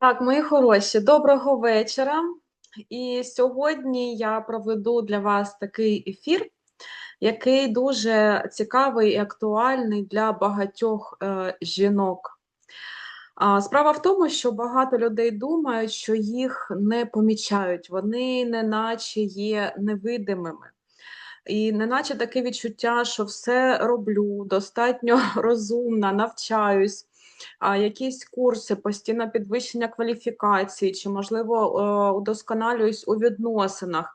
Так, мої хороші, доброго вечора. І сьогодні я проведу для вас такий ефір, який дуже цікавий і актуальний для багатьох е, жінок. Справа в тому, що багато людей думають, що їх не помічають, вони неначе є невидимими. І неначе таке відчуття, що все роблю, достатньо розумна, навчаюсь якісь курси, постійне підвищення кваліфікації, чи, можливо, е, удосконалююсь у відносинах,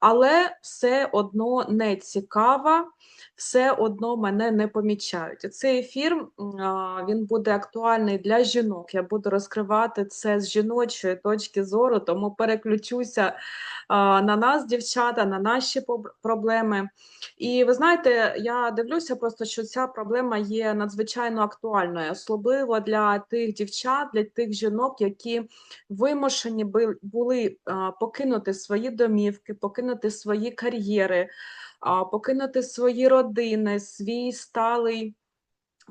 але все одно не цікава, все одно мене не помічають. Цей ефір він буде актуальний для жінок. Я буду розкривати це з жіночої точки зору, тому переключуся на нас, дівчата, на наші проблеми. І ви знаєте, я дивлюся, просто що ця проблема є надзвичайно актуальною, особливо для тих дівчат, для тих жінок, які вимушені були покинути свої домівки, покинути свої кар'єри, покинути свої родини, свій сталий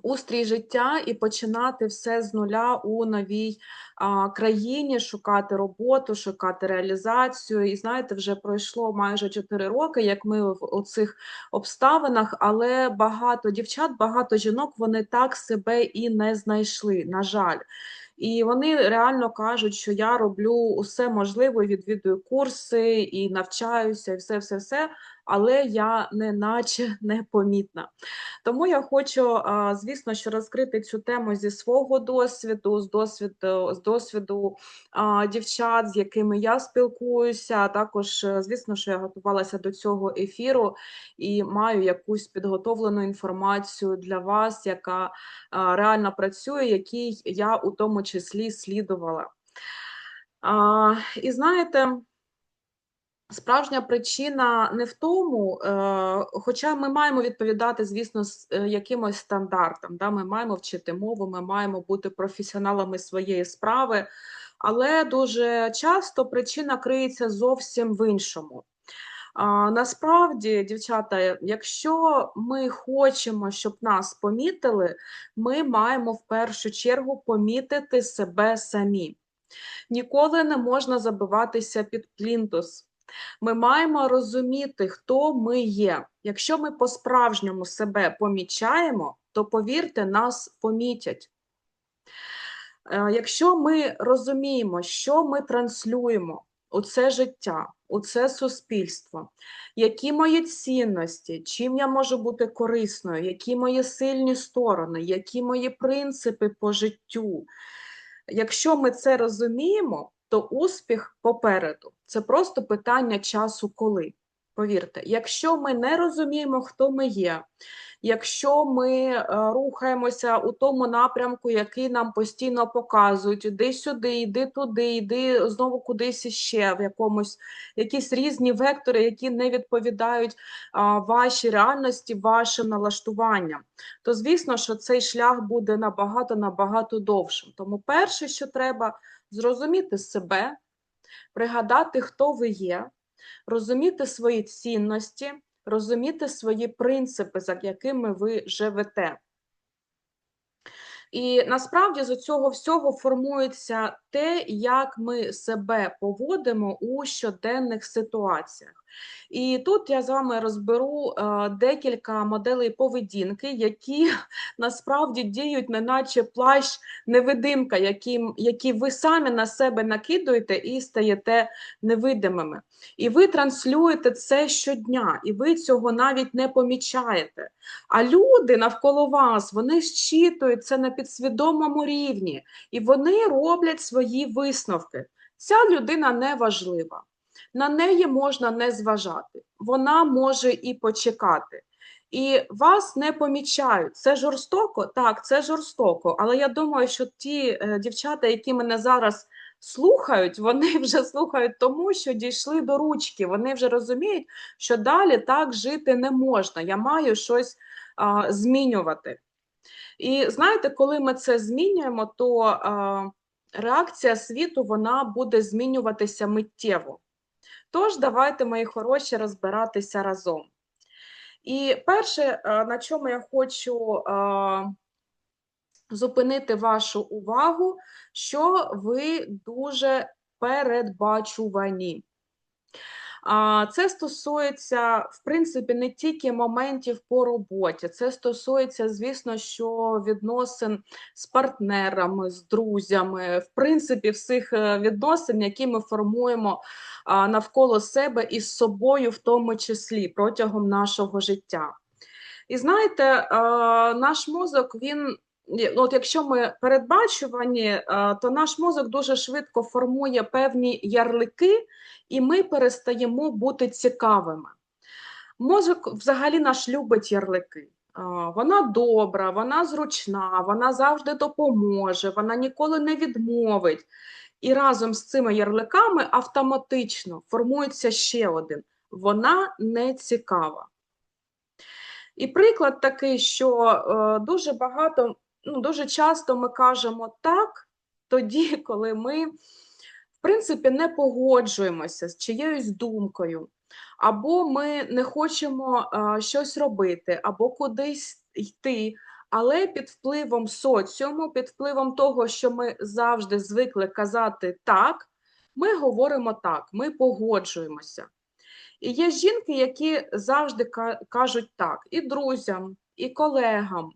устрій життя і починати все з нуля у новій а, країні, шукати роботу, шукати реалізацію. І знаєте, вже пройшло майже 4 роки, як ми в цих обставинах, але багато дівчат, багато жінок вони так себе і не знайшли. На жаль. І вони реально кажуть, що я роблю усе можливе, відвідую курси і навчаюся, і все, все, все але я не наче непомітна. Тому я хочу, звісно, що розкрити цю тему зі свого досвіду, з досвіду з досвіду дівчат, з якими я спілкуюся. Також, е, звісно, що я готувалася до цього ефіру і маю якусь підготовлену інформацію для вас, яка реально працює, якій я у тому числі слідувала. І знаєте. Справжня причина не в тому, е, хоча ми маємо відповідати, звісно, з е, якимось стандартам. Да? Ми маємо вчити мову, ми маємо бути професіоналами своєї справи, але дуже часто причина криється зовсім в іншому. Насправді, дівчата, якщо ми хочемо, щоб нас помітили, ми маємо в першу чергу помітити себе самі. Ніколи не можна забиватися під плінтус. Ми маємо розуміти, хто ми є. Якщо ми по-справжньому себе помічаємо, то повірте, нас помітять. Е, якщо ми розуміємо, що ми транслюємо у це життя, у це суспільство, які мої цінності, чим я можу бути корисною, які мої сильні сторони, які мої принципи по життю. Якщо ми це розуміємо, то успіх попереду. Це просто питання часу, коли. Повірте, якщо ми не розуміємо, хто ми є, якщо ми е, рухаємося у тому напрямку, який нам постійно показують, іди сюди, йди туди, йди знову кудись іще, в якомусь якісь різні вектори, які не відповідають вашій реальності, вашим налаштуванням, то звісно, що цей шлях буде набагато набагато довшим. Тому перше, що треба зрозуміти себе, пригадати, хто ви є, розуміти свої цінності, розуміти свої принципи, за якими ви живете. І насправді з цього всього формується те, як ми себе поводимо у щоденних ситуаціях. І тут я з вами розберу е, декілька моделей поведінки, які насправді діють, неначе плащ невидимка, які, які ви самі на себе накидуєте і стаєте невидимими. І ви транслюєте це щодня, і ви цього навіть не помічаєте. А люди навколо вас вони щитують це на підсвідомому рівні, і вони роблять свої висновки. Ця людина не важлива на неї можна не зважати, вона може і почекати. І вас не помічають. Це жорстоко? Так, це жорстоко. Але я думаю, що ті е, дівчата, які мене зараз слухають, вони вже слухають тому, що дійшли до ручки. Вони вже розуміють, що далі так жити не можна. Я маю щось а, змінювати. І знаєте, коли ми це змінюємо, то а, реакція світу вона буде змінюватися миттєво. Тож, давайте, мої хороші, розбиратися разом. І перше, е, на чому я хочу е, зупинити вашу увагу, що ви дуже передбачувані. Це стосується, в принципі, не тільки моментів по роботі, це стосується, звісно, що відносин з партнерами, з друзями, в принципі, всіх е, відносин, які ми формуємо навколо себе і з собою, в тому числі протягом нашого життя. І знаєте, наш мозок, він. От Якщо ми передбачувані, то наш мозок дуже швидко формує певні ярлики, і ми перестаємо бути цікавими. Мозок взагалі наш любить ярлики. Вона добра, вона зручна, вона завжди допоможе, вона ніколи не відмовить. І разом з цими ярликами автоматично формується ще один: вона не цікава. І приклад такий, що е, дуже багато, ну, дуже часто ми кажемо так, тоді, коли ми в принципі, не погоджуємося з чиєюсь думкою, або ми не хочемо а, щось робити, або кудись йти. Але під впливом соціуму, під впливом того, що ми завжди звикли казати так, ми говоримо так, ми погоджуємося. І є жінки, які завжди кажуть так, і друзям, і колегам,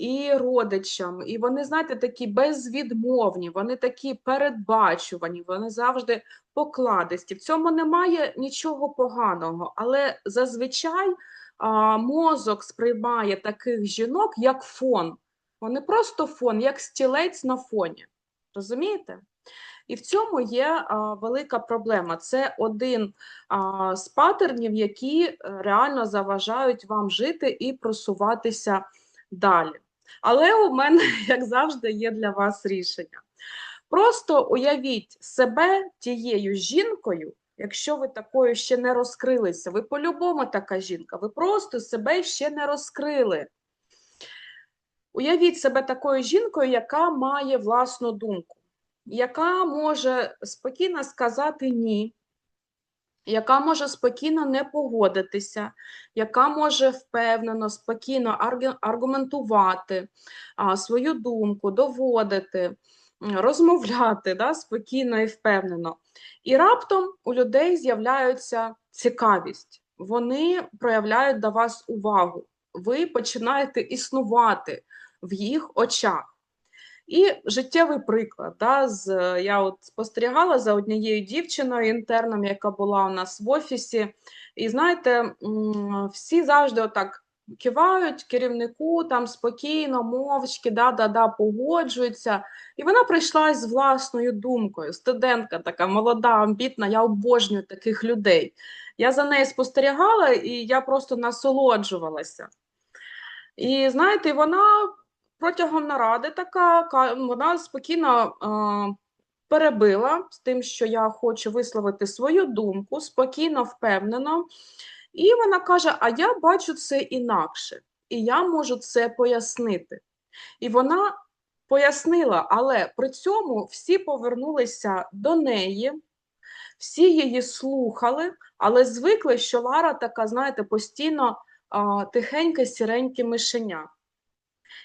і родичам, і вони, знаєте, такі безвідмовні, вони такі передбачувані, вони завжди покладисті. В цьому немає нічого поганого, але зазвичай а, мозок сприймає таких жінок як фон. Вони просто фон, як стілець на фоні. Розумієте? І в цьому є а, велика проблема. Це один а, з патернів, які е, реально заважають вам жити і просуватися далі. Але у мене, як завжди, є для вас рішення. Просто уявіть себе тією жінкою, якщо ви такою ще не розкрилися. Ви по-любому така жінка, ви просто себе ще не розкрили. Уявіть себе такою жінкою, яка має власну думку, яка може спокійно сказати ні, яка може спокійно не погодитися, яка може впевнено, спокійно аргументувати свою думку, доводити, розмовляти да, спокійно і впевнено. І раптом у людей з'являється цікавість, вони проявляють до вас увагу, ви починаєте існувати в їх очах. І життєвий приклад. Да, з, Я от спостерігала за однією дівчиною інтерном, яка була у нас в офісі. І знаєте, всі завжди отак кивають керівнику там спокійно, мовчки, да-да-да, погоджуються. І вона прийшла з власною думкою. Студентка така молода, амбітна, я обожнюю таких людей. Я за нею спостерігала і я просто насолоджувалася. І знаєте, вона протягом наради така вона спокійно е, перебила з тим, що я хочу висловити свою думку, спокійно, впевнено. І вона каже: А я бачу це інакше, і я можу це пояснити. І вона пояснила, але при цьому всі повернулися до неї, всі її слухали, але звикли, що Лара така, знаєте, постійно а, тихеньке, сіреньке мишеня.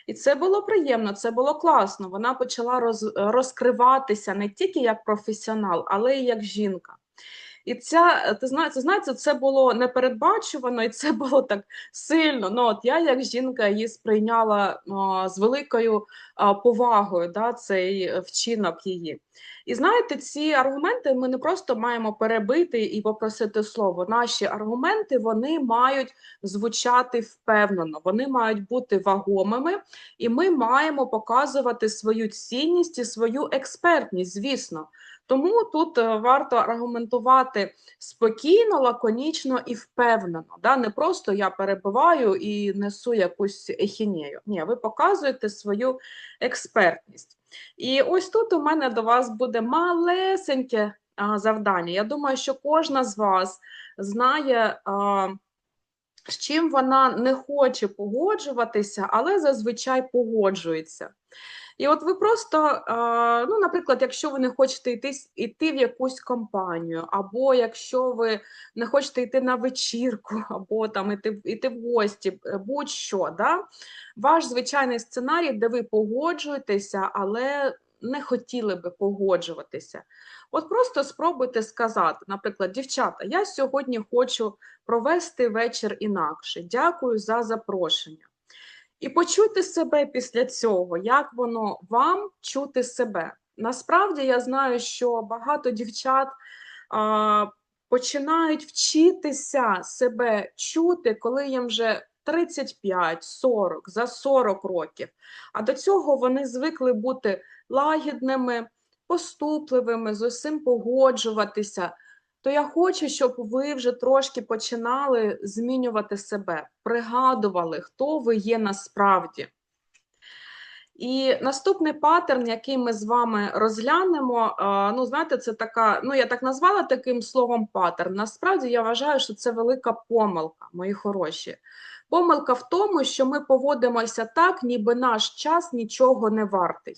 І це було приємно, це було класно. Вона почала роз, розкриватися не тільки як професіонал, але й як жінка. І ця, ти знаєте, знаєте, це було непередбачувано, і це було так сильно. Ну, от Я, як жінка, її сприйняла о, з великою о, повагою, да, цей вчинок її. І знаєте, ці аргументи ми не просто маємо перебити і попросити слово. Наші аргументи вони мають звучати впевнено, вони мають бути вагомими, і ми маємо показувати свою цінність і свою експертність, звісно. Тому тут е, варто аргументувати спокійно, лаконічно і впевнено. Да? Не просто я перебиваю і несу якусь ехінею. Ні, ви показуєте свою експертність. І ось тут у мене до вас буде малесеньке завдання. Я думаю, що кожна з вас знає. З чим вона не хоче погоджуватися, але зазвичай погоджується. І от ви просто, ну, наприклад, якщо ви не хочете йти йти в якусь компанію, або якщо ви не хочете йти на вечірку, або там йти йти в гості, е, будь-що, да? ваш звичайний сценарій, де ви погоджуєтеся, але не хотіли би погоджуватися. От просто спробуйте сказати, наприклад, дівчата, я сьогодні хочу провести вечір інакше. Дякую за запрошення. І почуйте себе після цього, як воно вам чути себе. Насправді я знаю, що багато дівчат а, починають вчитися себе чути, коли їм вже 35, 40, за 40 років. А до цього вони звикли бути лагідними, поступливими, з усім погоджуватися то я хочу, щоб ви вже трошки починали змінювати себе, пригадували, хто ви є насправді. І наступний паттерн, який ми з вами розглянемо, ну, знаєте, це така, ну, я так назвала таким словом паттерн. Насправді я вважаю, що це велика помилка, мої хороші. Помилка в тому, що ми поводимося так, ніби наш час нічого не вартий.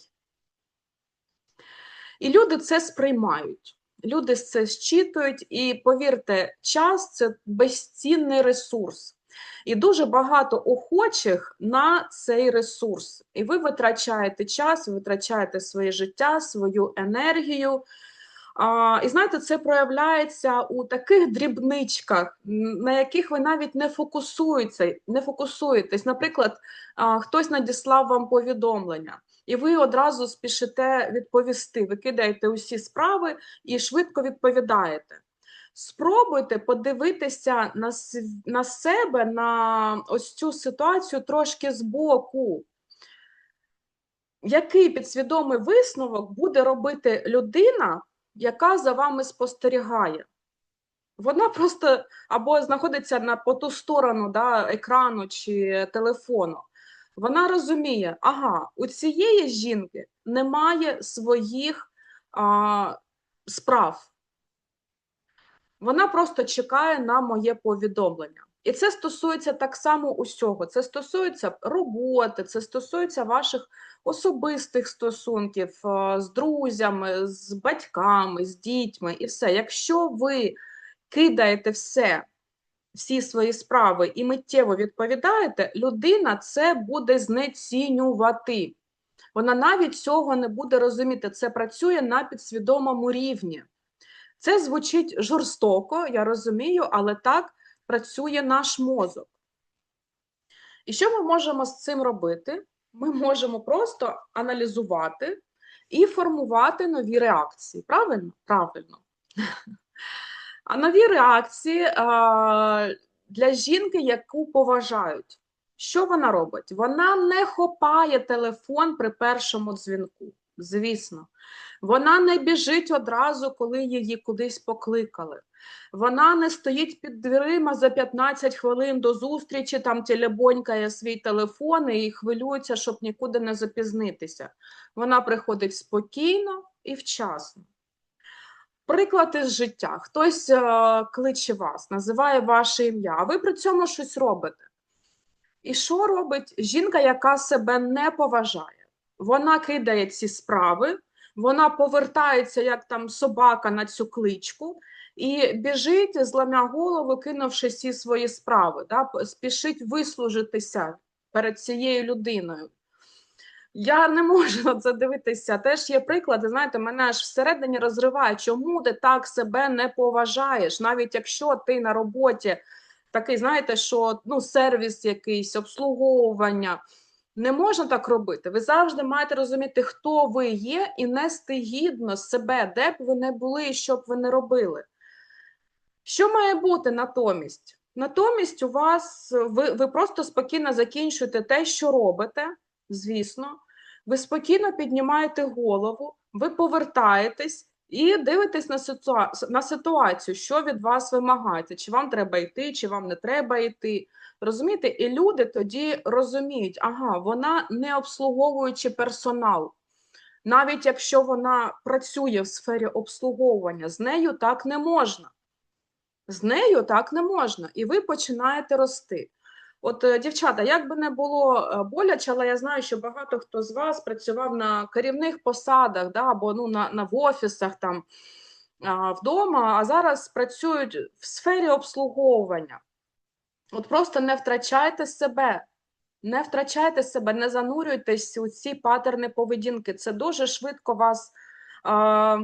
І люди це сприймають. Люди це зчитують, і повірте, час це безцінний ресурс. І дуже багато охочих на цей ресурс. І ви витрачаєте час, витрачаєте своє життя, свою енергію. А, І знаєте, це проявляється у таких дрібничках, на яких ви навіть не фокусуєтеся, не фокусуєтесь. Наприклад, а, хтось надіслав вам повідомлення і ви одразу спішите відповісти. Ви кидаєте усі справи і швидко відповідаєте. Спробуйте подивитися на на себе, на ось цю ситуацію трошки збоку. Який підсвідомий висновок буде робити людина, яка за вами спостерігає? Вона просто або знаходиться на по ту сторону да, екрану чи телефону. Вона розуміє, ага, у цієї жінки немає своїх а, справ. Вона просто чекає на моє повідомлення. І це стосується так само усього. Це стосується роботи, це стосується ваших особистих стосунків з друзями, з батьками, з дітьми і все. Якщо ви кидаєте все всі свої справи і миттєво відповідаєте, людина це буде знецінювати. Вона навіть цього не буде розуміти. Це працює на підсвідомому рівні. Це звучить жорстоко, я розумію, але так працює наш мозок. І що ми можемо з цим робити? Ми можемо просто аналізувати і формувати нові реакції. Правильно? Правильно. А нові реакції а, для жінки, яку поважають. Що вона робить? Вона не хопає телефон при першому дзвінку, звісно. Вона не біжить одразу, коли її кудись покликали. Вона не стоїть під дверима за 15 хвилин до зустрічі, там телебонькає свій телефон і хвилюється, щоб нікуди не запізнитися. Вона приходить спокійно і вчасно. Приклад із життя. Хтось е, кличе вас, називає ваше ім'я, а ви при цьому щось робите. І що робить жінка, яка себе не поважає? Вона кидає ці справи, вона повертається, як там собака на цю кличку, і біжить, зламя голову, кинувши всі свої справи, да? спішить вислужитися перед цією людиною. Я не можу на це дивитися. Теж є приклади. Знаєте, мене аж всередині розриває, чому ти так себе не поважаєш, навіть якщо ти на роботі такий, знаєте, що ну, сервіс якийсь, обслуговування. Не можна так робити. Ви завжди маєте розуміти, хто ви є, і нести гідно себе, де б ви не були, і що б ви не робили. Що має бути натомість? Натомість, у вас ви, ви просто спокійно закінчуєте те, що робите, звісно ви спокійно піднімаєте голову, ви повертаєтесь і дивитесь на ситуа... на ситуацію, що від вас вимагається, чи вам треба йти, чи вам не треба йти. Розумієте? І люди тоді розуміють, ага, вона не обслуговуючи персонал. Навіть якщо вона працює в сфері обслуговування, з нею так не можна. З нею так не можна, і ви починаєте рости. От, е, дівчата, як би не було е, боляче, але я знаю, що багато хто з вас працював на керівних посадах, да, або ну, на, на в офісах там вдома, а зараз працюють в сфері обслуговування. От просто не втрачайте себе, не втрачайте себе, не занурюйтесь у ці патерни поведінки. Це дуже швидко вас а,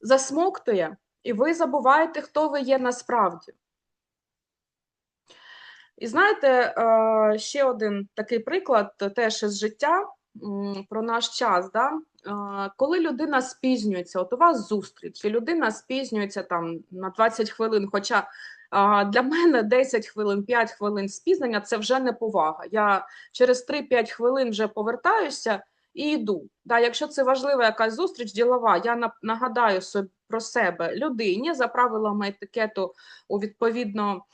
засмоктує, і ви забуваєте, хто ви є насправді. І знаєте, е, ще один такий приклад теж із життя про наш час. Да? Е, Коли людина спізнюється, от у вас зустріч, і людина спізнюється там на 20 хвилин, хоча е, для мене 10 хвилин, 5 хвилин спізнення це вже не повага. Я через 3-5 хвилин вже повертаюся і йду. Да, Якщо це важлива якась зустріч ділова, я нагадаю собі про себе людині за правилами етикету у відповідно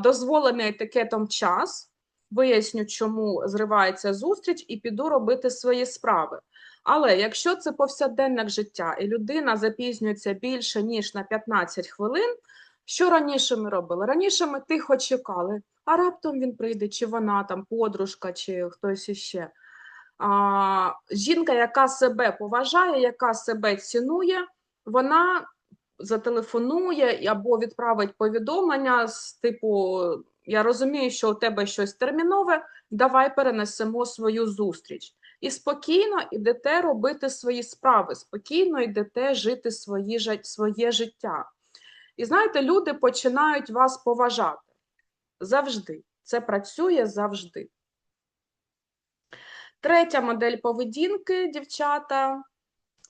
дозволений етикетом час, виясню, чому зривається зустріч, і піду робити свої справи. Але якщо це повсякденне життя, і людина запізнюється більше ніж на 15 хвилин, що раніше ми робили? Раніше ми тихо чекали, а раптом він прийде, чи вона там подружка, чи хтось іще. Жінка, яка себе поважає, яка себе цінує, вона зателефонує або відправить повідомлення з типу: Я розумію, що у тебе щось термінове, давай перенесемо свою зустріч. І спокійно йдете робити свої справи, спокійно йдете жити свої, своє життя. І знаєте, люди починають вас поважати завжди. Це працює завжди. Третя модель поведінки, дівчата,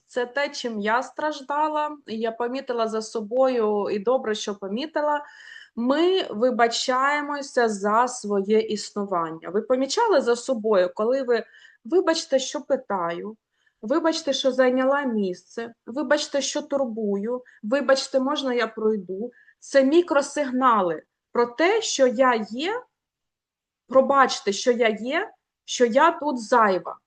це те, чим я страждала, я помітила за собою, і добре, що помітила. Ми вибачаємося за своє існування. Ви помічали за собою, коли ви вибачте, що питаю, вибачте, що зайняла місце, вибачте, що турбую, вибачте, можна я пройду. Це мікросигнали про те, що я є. Пробачте, що я є, що я тут зайва.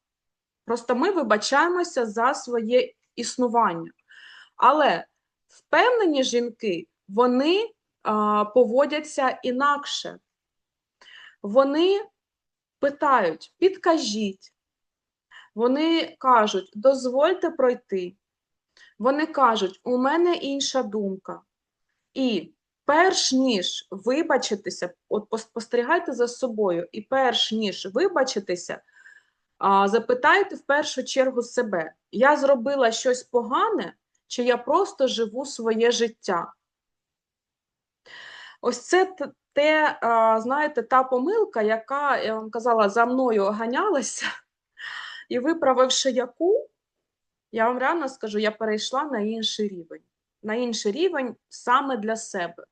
Просто ми вибачаємося за своє існування. Але впевнені жінки, вони а, поводяться інакше. Вони питають, підкажіть. Вони кажуть, дозвольте пройти. Вони кажуть, у мене інша думка. І перш ніж вибачитися, от спостерігайте за собою, і перш ніж вибачитися, запитайте в першу чергу себе: я зробила щось погане, чи я просто живу своє життя? Ось це те, знаєте, та помилка, яка, я вам казала, за мною ганялася, і виправивши яку, я вам реально скажу, я перейшла на інший рівень. На інший рівень саме для себе.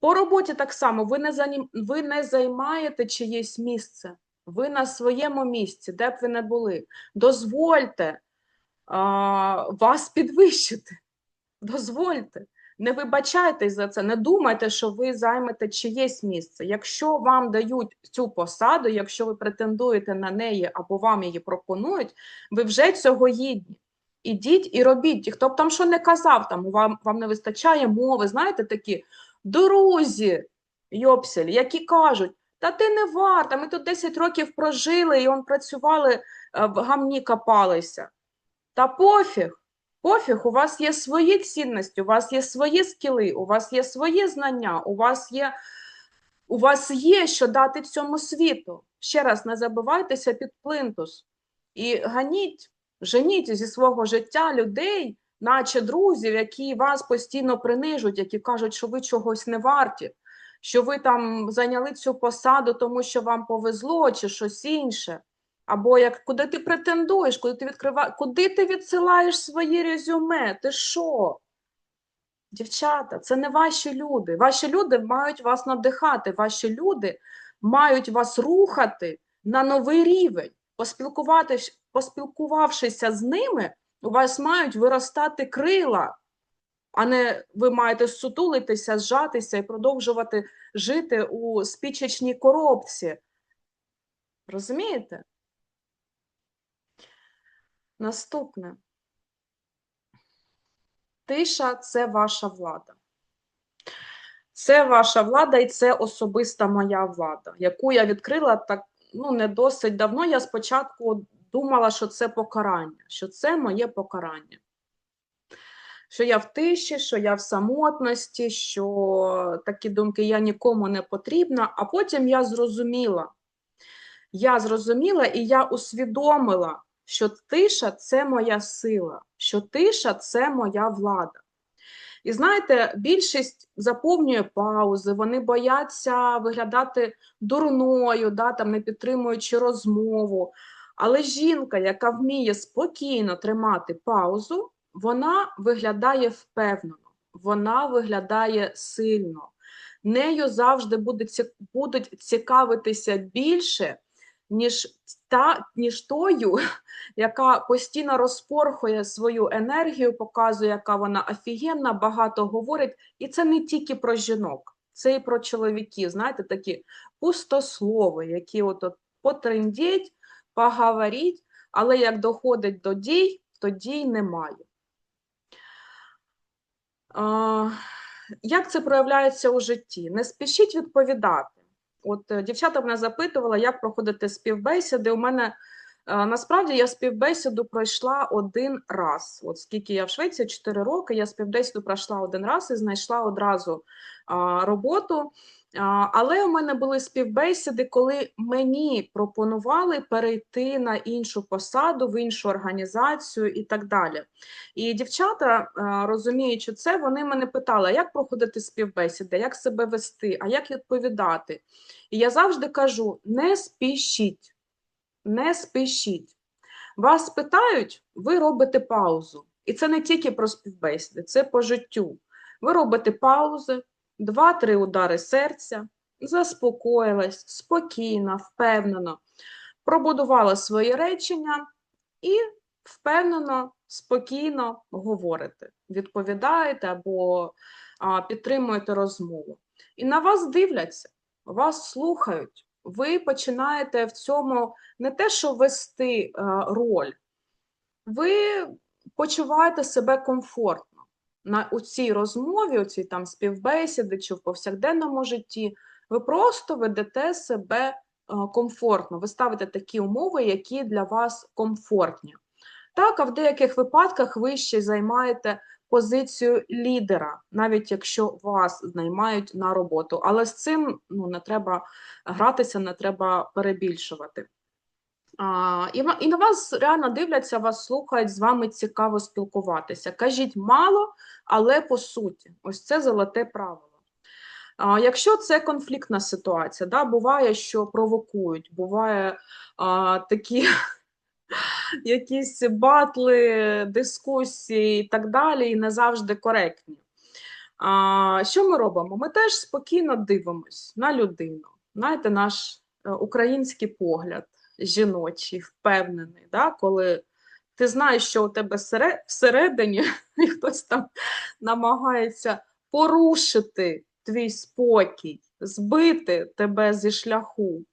По роботі так само ви не, занім... ви не займаєте чиєсь місце. Ви на своєму місці, де б ви не були. Дозвольте а, вас підвищити. Дозвольте. Не вибачайтесь за це, не думайте, що ви займете чиєсь місце. Якщо вам дають цю посаду, якщо ви претендуєте на неї або вам її пропонують, ви вже цього гідні. Ідіть і робіть. Хто б там що не казав, там вам, вам не вистачає мови, знаєте, такі друзі, йопсель, які кажуть, та ти не варта, ми тут 10 років прожили і он працювали, е, в гамні копалися. Та пофіг. Пофіг, у вас є свої цінності, у вас є свої скіли, у вас є свої знання, у вас є, у вас є що дати цьому світу. Ще раз не забивайтеся під плинтус і ганіть, женіть зі свого життя людей, наче друзів, які вас постійно принижують, які кажуть, що ви чогось не варті, що ви там зайняли цю посаду, тому що вам повезло, чи щось інше. Або як куди ти претендуєш, куди ти відкриваєш, куди ти відсилаєш свої резюме? Ти що? Дівчата, це не ваші люди. Ваші люди мають вас надихати, ваші люди мають вас рухати на новий рівень. Поспілкуватись, поспілкувавшися з ними, у вас мають виростати крила, а не ви маєте сутулитися, зжатися і продовжувати жити у спічечній коробці. Розумієте? Наступне. Тиша це ваша влада. Це ваша влада і це особиста моя влада, яку я відкрила так ну, не досить давно. Я спочатку думала, що це покарання, що це моє покарання. Що я в тиші, що я в самотності, що такі думки я нікому не потрібна, а потім я зрозуміла, я зрозуміла і я усвідомила, що тиша це моя сила, що тиша це моя влада. І знаєте, більшість заповнює паузи, вони бояться виглядати дурною, да, там, не підтримуючи розмову. Але жінка, яка вміє спокійно тримати паузу, вона виглядає впевнено, вона виглядає сильно. Нею завжди будуть цікавитися більше ніж та, ніж тою, яка постійно розпорхує свою енергію, показує, яка вона офігенна, багато говорить. І це не тільки про жінок, це і про чоловіків. Знаєте, такі пустослови, які от, от потрендіть, поговоріть, але як доходить до дій, то дій немає. Як це проявляється у житті? Не спішіть відповідати. От е, дівчата мене запитувала, як проходити співбесіди. У мене насправді я співбесіду пройшла один раз. От скільки я в Швеції 4 роки, я співбесіду пройшла один раз і знайшла одразу роботу. Але у мене були співбесіди, коли мені пропонували перейти на іншу посаду, в іншу організацію і так далі. І дівчата, розуміючи це, вони мене питали, як проходити співбесіди, як себе вести, а як відповідати. І я завжди кажу: не спішіть, не спішіть. Вас питають, ви робите паузу. І це не тільки про співбесіди, це по життю. Ви робите паузи два-три удари серця, заспокоїлась, спокійно, впевнено, пробудувала своє речення і впевнено, спокійно говорите, відповідаєте або а, підтримуєте розмову. І на вас дивляться, вас слухають. Ви починаєте в цьому не те, що вести а, роль, ви почуваєте себе комфортно на у цій розмові, у цій там співбесіди чи в повсякденному житті, ви просто ведете себе е, комфортно, ви ставите такі умови, які для вас комфортні. Так, а в деяких випадках ви ще займаєте позицію лідера, навіть якщо вас наймають на роботу. Але з цим ну, не треба гратися, не треба перебільшувати. А, І і на вас реально дивляться, вас слухають, з вами цікаво спілкуватися. Кажіть мало, але по суті, ось це золоте правило. Якщо це конфліктна ситуація, да, буває, що провокують, буває а, такі якісь батли, дискусії і так далі, і не завжди коректні. А, Що ми робимо? Ми теж спокійно дивимось на людину, знаєте, наш е, український погляд жіночий, впевнений, да? коли ти знаєш, що у тебе всередині і хтось там намагається порушити твій спокій, збити тебе зі шляху.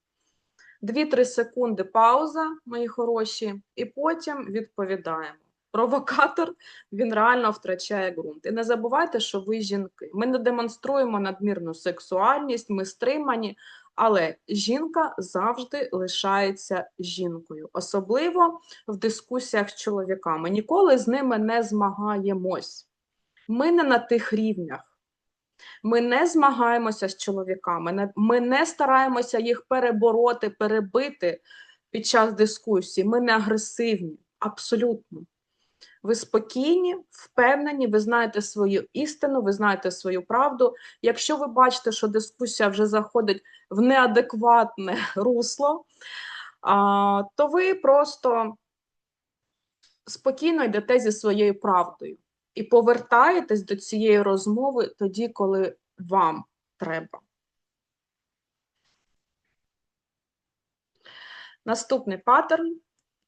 Дві-три секунди пауза, мої хороші, і потім відповідаємо. Провокатор він реально втрачає ґрунт. І не забувайте, що ви жінки. Ми не демонструємо надмірну сексуальність, ми стримані, але жінка завжди лишається жінкою, особливо в дискусіях з чоловіками. Ніколи з ними не змагаємось. Ми не на тих рівнях. Ми не змагаємося з чоловіками, ми не стараємося їх перебороти, перебити під час дискусії. Ми не агресивні, абсолютно. Ви спокійні, впевнені, ви знаєте свою істину, ви знаєте свою правду. Якщо ви бачите, що дискусія вже заходить в неадекватне русло, то ви просто спокійно йдете зі своєю правдою і повертаєтесь до цієї розмови тоді, коли вам треба. Наступний паттерн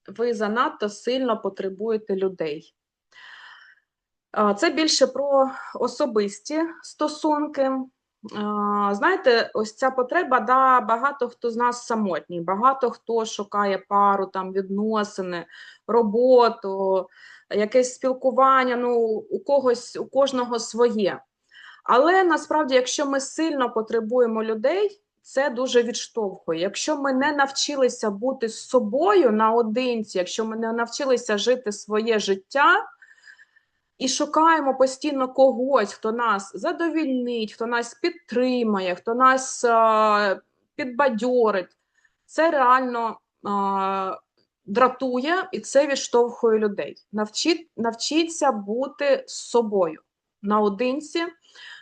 ви занадто сильно потребуєте людей. Це більше про особисті стосунки. Знаєте, ось ця потреба, да, багато хто з нас самотній, багато хто шукає пару, там, відносини, роботу, якесь спілкування, ну, у когось, у кожного своє. Але насправді, якщо ми сильно потребуємо людей, це дуже відштовхує. Якщо ми не навчилися бути з собою наодинці, якщо ми не навчилися жити своє життя і шукаємо постійно когось, хто нас задовільнить, хто нас підтримає, хто нас а, підбадьорить, це реально а, дратує і це відштовхує людей. Навчіть, навчіться бути з собою наодинці.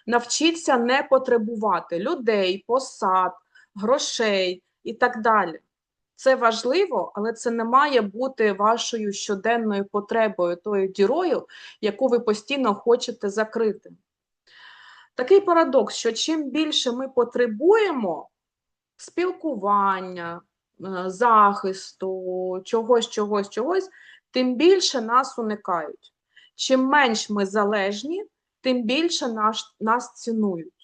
Навчіться не потребувати людей, посад, грошей і так далі. Це важливо, але це не має бути вашою щоденною потребою, тою дірою, яку ви постійно хочете закрити. Такий парадокс, що чим більше ми потребуємо спілкування, е, захисту, чогось, чогось, чогось, тим більше нас уникають. Чим менш ми залежні, тим більше наш, нас цінують.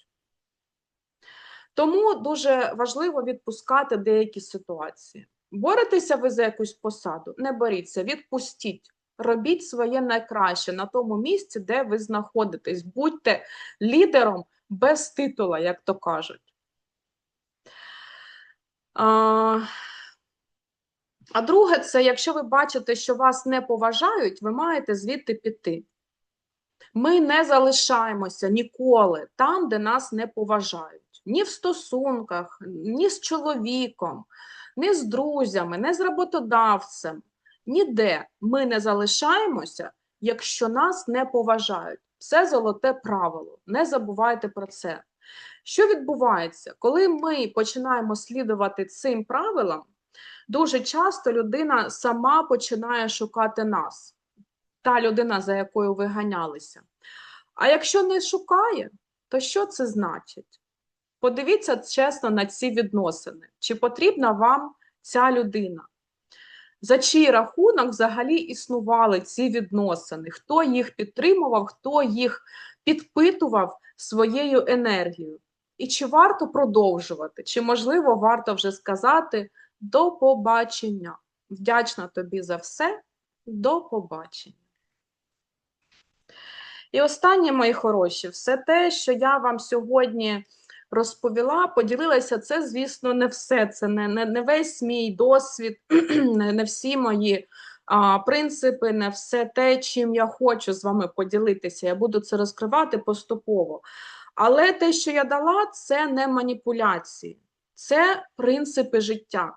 Тому дуже важливо відпускати деякі ситуації. Боретеся ви за якусь посаду, не боріться, відпустіть. Робіть своє найкраще на тому місці, де ви знаходитесь. Будьте лідером без титула, як то кажуть. А, а друге, це якщо ви бачите, що вас не поважають, ви маєте звідти піти. Ми не залишаємося ніколи там, де нас не поважають. Ні в стосунках, ні з чоловіком, ні з друзями, ні з роботодавцем. Ніде ми не залишаємося, якщо нас не поважають. Це золоте правило. Не забувайте про це. Що відбувається, коли ми починаємо слідувати цим правилам, дуже часто людина сама починає шукати нас та людина, за якою ви ганялися. А якщо не шукає, то що це значить? Подивіться чесно на ці відносини. Чи потрібна вам ця людина? За чий рахунок взагалі існували ці відносини? Хто їх підтримував, хто їх підпитував своєю енергією? І чи варто продовжувати? Чи, можливо, варто вже сказати до побачення? Вдячна тобі за все, до побачення. І останнє, мої хороші, все те, що я вам сьогодні розповіла, поділилася, це, звісно, не все. Це не не, не весь мій досвід, не, всі мої а, принципи, не все те, чим я хочу з вами поділитися. Я буду це розкривати поступово. Але те, що я дала, це не маніпуляції, це принципи життя.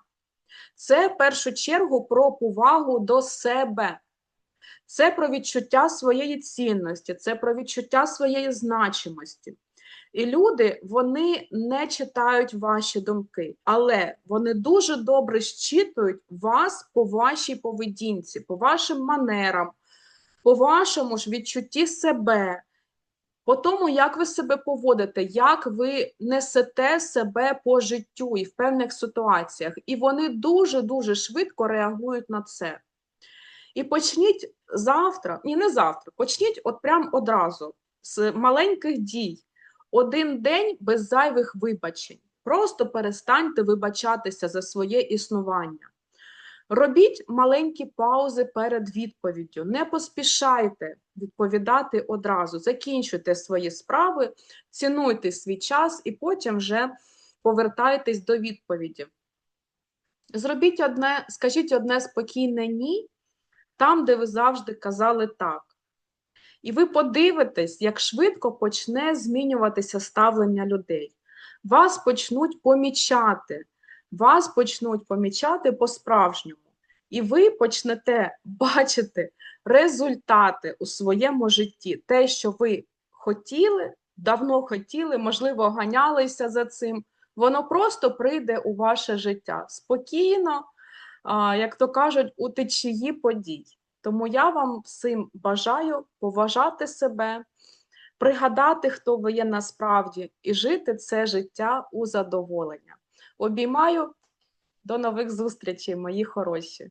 Це в першу чергу про повагу до себе. Це про відчуття своєї цінності, це про відчуття своєї значимості. І люди вони не читають ваші думки, але вони дуже добре щитують вас по вашій поведінці, по вашим манерам, по вашому ж відчутті себе, по тому, як ви себе поводите, як ви несете себе по життю і в певних ситуаціях. І вони дуже-дуже швидко реагують на це. І почніть завтра, ні, не завтра, почніть от прям одразу з маленьких дій, один день без зайвих вибачень. Просто перестаньте вибачатися за своє існування. Робіть маленькі паузи перед відповіддю, не поспішайте відповідати одразу, закінчуйте свої справи, цінуйте свій час і потім вже повертайтесь до відповіді. Зробіть одне, скажіть одне спокійне ні там, де ви завжди казали так. І ви подивитесь, як швидко почне змінюватися ставлення людей. Вас почнуть помічати, вас почнуть помічати по-справжньому. І ви почнете бачити результати у своєму житті. Те, що ви хотіли, давно хотіли, можливо, ганялися за цим. Воно просто прийде у ваше життя спокійно як то кажуть, у течії подій. Тому я вам всім бажаю поважати себе, пригадати, хто ви є насправді, і жити це життя у задоволення. Обіймаю до нових зустрічей, мої хороші.